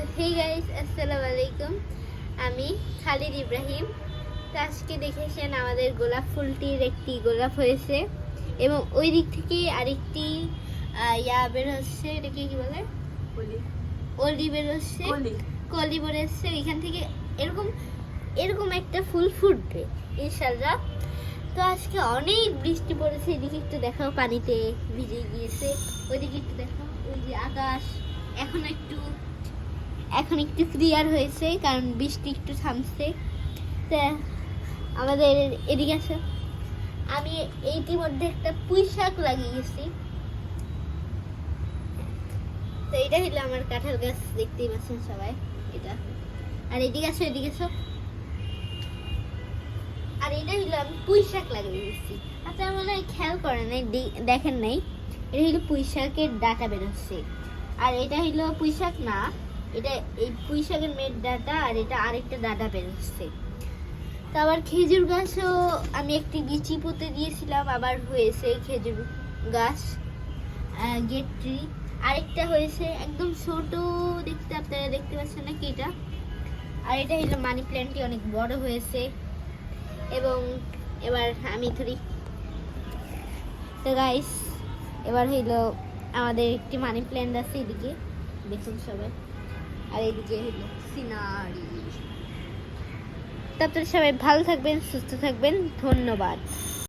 Hey guys আসসালামু আলাইকুম আমি খালিদ ইব্রাহিম। তো আজকে দেখেছেন আমাদের গোলাপ ফুলটির একটি গোলাপ হয়েছে। এবং ওই দিক থেকে আরেকটি ইয়া বের হচ্ছে এটাকে কি বলে? অলি বের হচ্ছে। কলি। বের হচ্ছে। এখান থেকে এরকম এরকম একটা ফুল ফুটবে ইনশাল্লাহ তো আজকে অনেক বৃষ্টি পড়েছে এদিকে একটু দেখাও পানিতে ভিজে গিয়েছে। ওইদিকে একটু দেখাও ওই যে আকাশ। এখন একটু এখন একটু ক্লিয়ার হয়েছে, কারণ বৃষ্টি একটু থামছে। তা আমাদের এদিকে আছে আমি ইতিমধ্যে একটা পুঁই শাক লাগিয়েছি। তো এটা হলো আমার কাঁঠাল গাছ, দেখতেই পাচ্ছেন সবাই এটা। আর এদিকে আসো এদিকে আসো। আর এটা হলো আমি পুঁই শাক লাগিয়েছি। আপনারা মনে হয় খেয়াল করেন নাই দেখেন নাই। এটা হলো পুঁই শাকের ডাটা বেরোচ্ছে। আর এটা হলো পুঁই শাক না এটা এই পুঁই শাকের মেয়ের ডাটা আর এটা আরেকটা ডাটা বেরোচ্ছে তো আবার খেজুর গাছও আমি একটি বিচি পুঁতে দিয়েছিলাম, আবার হয়েছে খেজুর গাছ গেট ট্রি। আরেকটা হয়েছে একদম ছোট, দেখতে আপনারা দেখতে পাচ্ছেন নাকি এটা? আর এটা হলো মানি প্ল্যান্টটি অনেক বড় হয়েছে। এবং এবার আমি ধরি। তো গাইস এবার হইল আমাদের একটি মানি প্ল্যান্ট আছে এদিকে। দেখুন সবাই। আর এদিকে হলো সিনারি। তারপরে সবাই ভালো থাকবেন সুস্থ থাকবেন ধন্যবাদ।